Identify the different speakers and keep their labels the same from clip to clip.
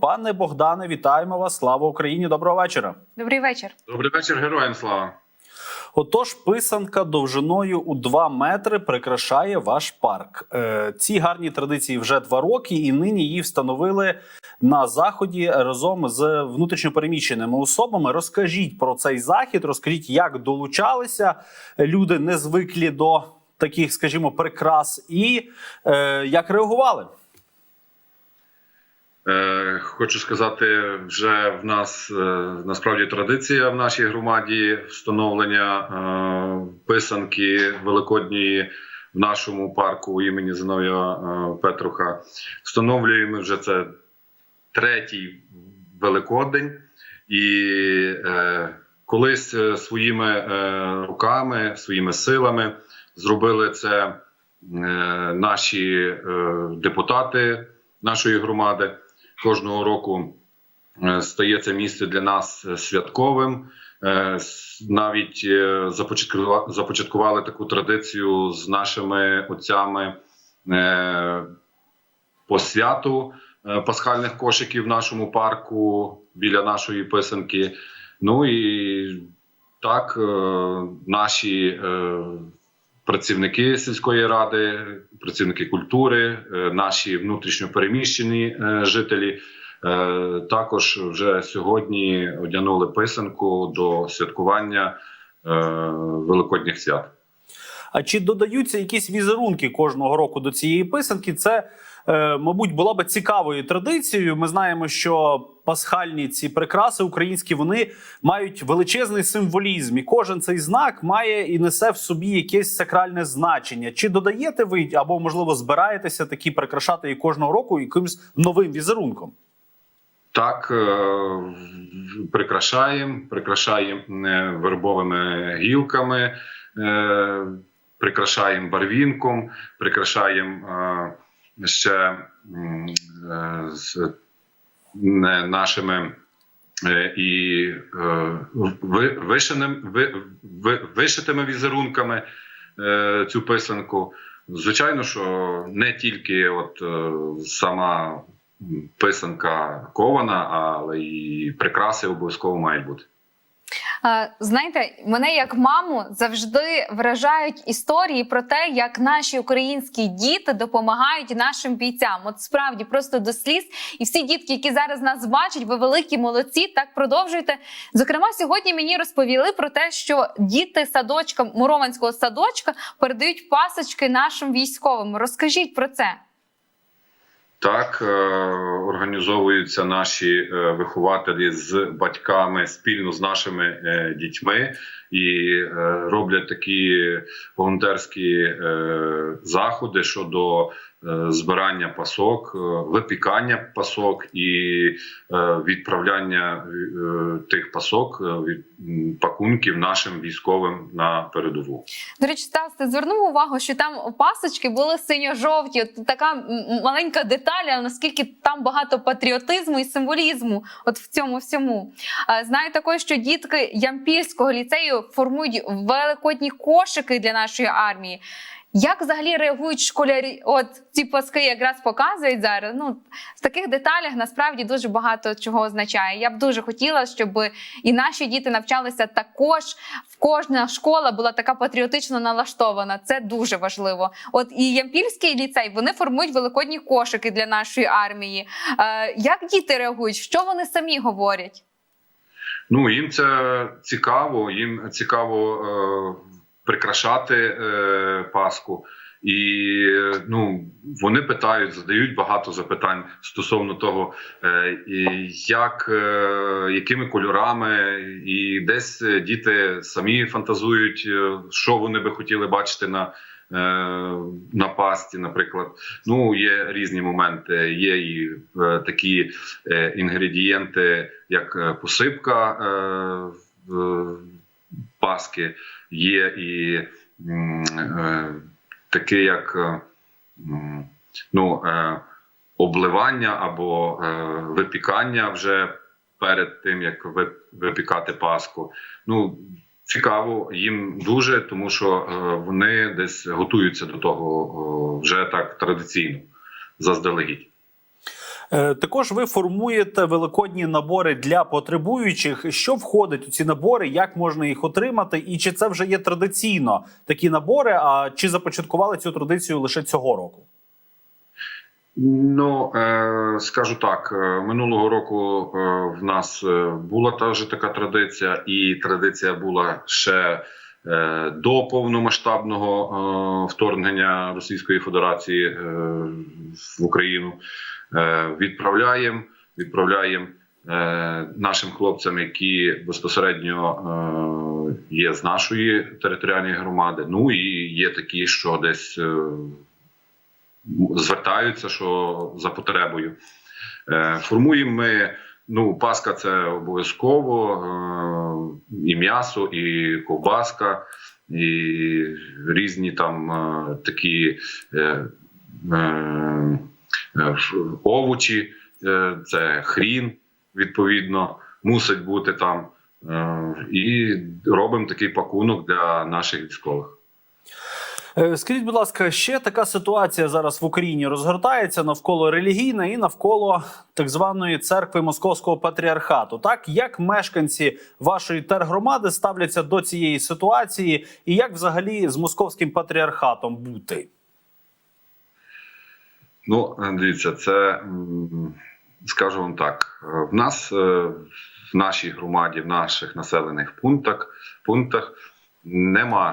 Speaker 1: Пане Богдане, вітаємо вас! Слава Україні! Доброго вечора!
Speaker 2: Добрий вечір.
Speaker 3: Добрий вечір, героям слава.
Speaker 1: Отож, писанка довжиною у 2 метри прикрашає ваш парк. Е, ці гарні традиції вже два роки, і нині її встановили на заході разом з внутрішньопереміщеними особами. Розкажіть про цей захід, розкажіть, як долучалися люди, незвиклі до таких, скажімо, прикрас, і е, як реагували.
Speaker 3: Е, хочу сказати, вже в нас е, насправді традиція в нашій громаді встановлення е, писанки великодньої в нашому парку імені Зиновія Петруха. Встановлюємо вже це третій Великодень, і колись своїми руками, своїми силами зробили це наші депутати нашої громади. Кожного року е, стає це місце для нас святковим. Е, Навіть е, започаткували таку традицію з нашими отцями по святу пасхальних кошиків в нашому парку біля нашої писанки. Ну і так, наші працівники сільської ради, працівники культури, е, наші внутрішньо переміщені е, жителі. е, Також вже сьогодні одягнули писанку до святкування великодніх свят.
Speaker 1: А чи додаються якісь візерунки кожного року до цієї писанки? Це, е, мабуть, була би цікавою традицією. Ми знаємо, що пасхальні ці прикраси українські вони мають величезний символізм, і кожен цей знак має і несе в собі якесь сакральне значення. Чи додаєте ви або можливо збираєтеся такі прикрашати і кожного року якимось новим візерунком?
Speaker 3: Так, е, прикрашаємо, прикрашаємо е, вербовими гілками, прикрашаємо барвінком, прикрашаємо ще з нашими і вишитими візерунками е, цю писанку. Звичайно, що не тільки от е, сама писанка кована, але і прикраси обов'язково мають бути.
Speaker 2: Знаєте, мене як маму завжди вражають історії про те, як наші українські діти допомагають нашим бійцям. От справді просто до сліз. І всі дітки, які зараз нас бачать, ви великі молодці. Так продовжуйте. Зокрема, сьогодні мені розповіли про те, що діти садочка Мурованського садочка передають пасочки нашим військовим. Розкажіть про це.
Speaker 3: Так е, організовуються наші е, вихователі з батьками спільно з нашими е, дітьми і роблять такі волонтерські заходи щодо збирання пасок, е, випікання пасок і е, відправляння е, тих пасок е, від пакунків нашим військовим на передову.
Speaker 2: До речі, Стас, ти звернув увагу, що там пасочки були синьо-жовті. Така маленька деталь, наскільки там багато патріотизму і символізму, от в цьому всьому. Знаю також, що дітки Ямпільського ліцею формують великодні кошики для нашої армії. Як взагалі реагують школярі? От ці паски якраз показують зараз. Ну в таких деталях насправді дуже багато чого означає. Я б дуже хотіла, щоб і наші діти навчалися також. В кожна школа була така патріотично налаштована. Це дуже важливо. От і Ямпільський ліцей вони формують великодні кошики для нашої армії. Е, як діти реагують? Що вони самі говорять?
Speaker 3: Ну їм це цікаво, їм цікаво е, прикрашати е, Пасху. І ну вони питають, задають багато запитань стосовно того, е, як, е, якими кольорами, і десь е, діти самі фантазують, що вони би хотіли бачити на, на пасті, наприклад. Ну, є різні моменти. Є і такі інгредієнти, як посипка паски, є і е, таке, як е, ну, е, обливання або випікання вже перед тим, як ви- випікати паску. Ну, цікаво їм дуже, тому що вони десь готуються до того вже так традиційно, заздалегідь.
Speaker 1: Е, Також ви формуєте великодні набори для потребуючих. Що входить у ці набори? Як можна їх отримати? І чи це вже є традиційно такі набори? А чи започаткували цю традицію лише цього року?
Speaker 3: Ну е, скажу так, е, минулого року в нас була та ж така традиція, і традиція була ще до повномасштабного вторгнення Російської Федерації в Україну. Е, відправляємо, відправляємо е, нашим хлопцям, які безпосередньо е, є з нашої територіальної громади. Ну і є такі, що десь. Звертаються, що за потребою. Формуємо ми. Ну, паска це обов'язково, і м'ясо, і ковбаска, і різні там такі овочі, е, це хрін, відповідно, мусить бути там. Е, І робимо такий пакунок для наших військових.
Speaker 1: Е, Скажіть, будь ласка, ще така ситуація зараз в Україні розгортається навколо релігійна і навколо так званої церкви Московського патріархату. Так як мешканці вашої тергромади ставляться до цієї ситуації, і як взагалі з московським патріархатом бути?
Speaker 3: Ну, дивіться, це скажу вам так: е, в нас е, в нашій громаді, в наших населених пунктах пунктах нема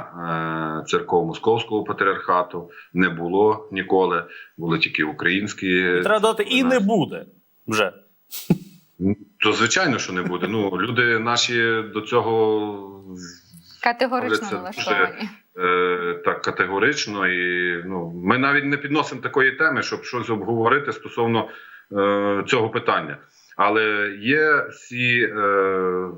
Speaker 3: е, церков московського патріархату, не було ніколи. Були тільки українські.
Speaker 1: Треба додати, і не буде вже.
Speaker 3: То звичайно, що не буде. Ну люди наші до цього
Speaker 2: Категорично налаштовані.
Speaker 3: Е, так категорично, і ну ми навіть не підносимо такої теми, щоб щось обговорити стосовно е, цього питання. Але є всі е,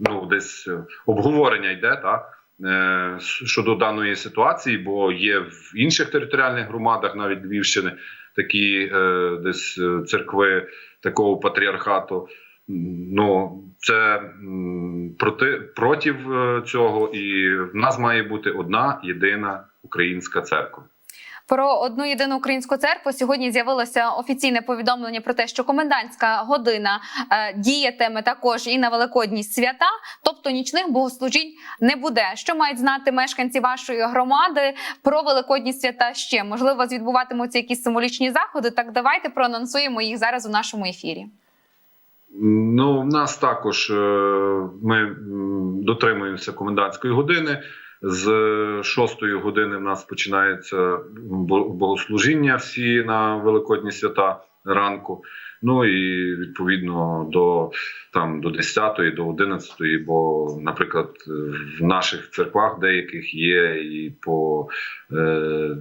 Speaker 3: ну, десь обговорення йде та е, щодо даної ситуації, бо є в інших територіальних громадах, навіть Львівщини, такі е, десь е, церкви такого патріархату. Ну, це проти проти цього, і в нас має бути одна єдина українська церква.
Speaker 2: Про одну єдину українську церкву сьогодні з'явилося офіційне повідомлення про те, що комендантська година е, діятиме також і на великодні свята, тобто нічних богослужінь не буде. Що мають знати мешканці вашої громади про великодні свята ще? Можливо, відбуватимуться якісь символічні заходи. Так давайте проанонсуємо їх зараз у нашому ефірі.
Speaker 3: Ну, в нас також е, ми дотримуємося комендантської години. З 6 години в нас починається богослужіння всі на великодні свята ранку. Ну і відповідно до там до 10 до 11 бо, наприклад, в наших церквах деяких є і по е,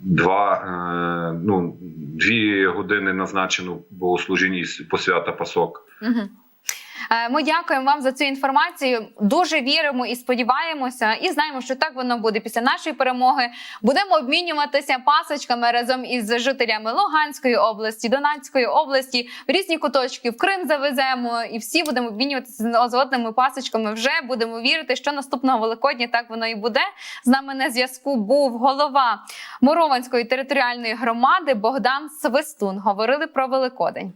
Speaker 3: два, е, ну, дві години назначено богослужіння і посвята пасок.
Speaker 2: Угу. Ми дякуємо вам за цю інформацію. Дуже віримо і сподіваємося, і знаємо, що так воно буде після нашої перемоги. Будемо обмінюватися пасочками разом із жителями Луганської області, Донецької області, в різні куточки в Крим завеземо, і всі будемо обмінюватися з одними пасочками. Вже будемо вірити, що наступного Великодня так воно і буде. З нами на зв'язку був голова Мурованської територіальної громади Богдан Свистун. Говорили про Великодень.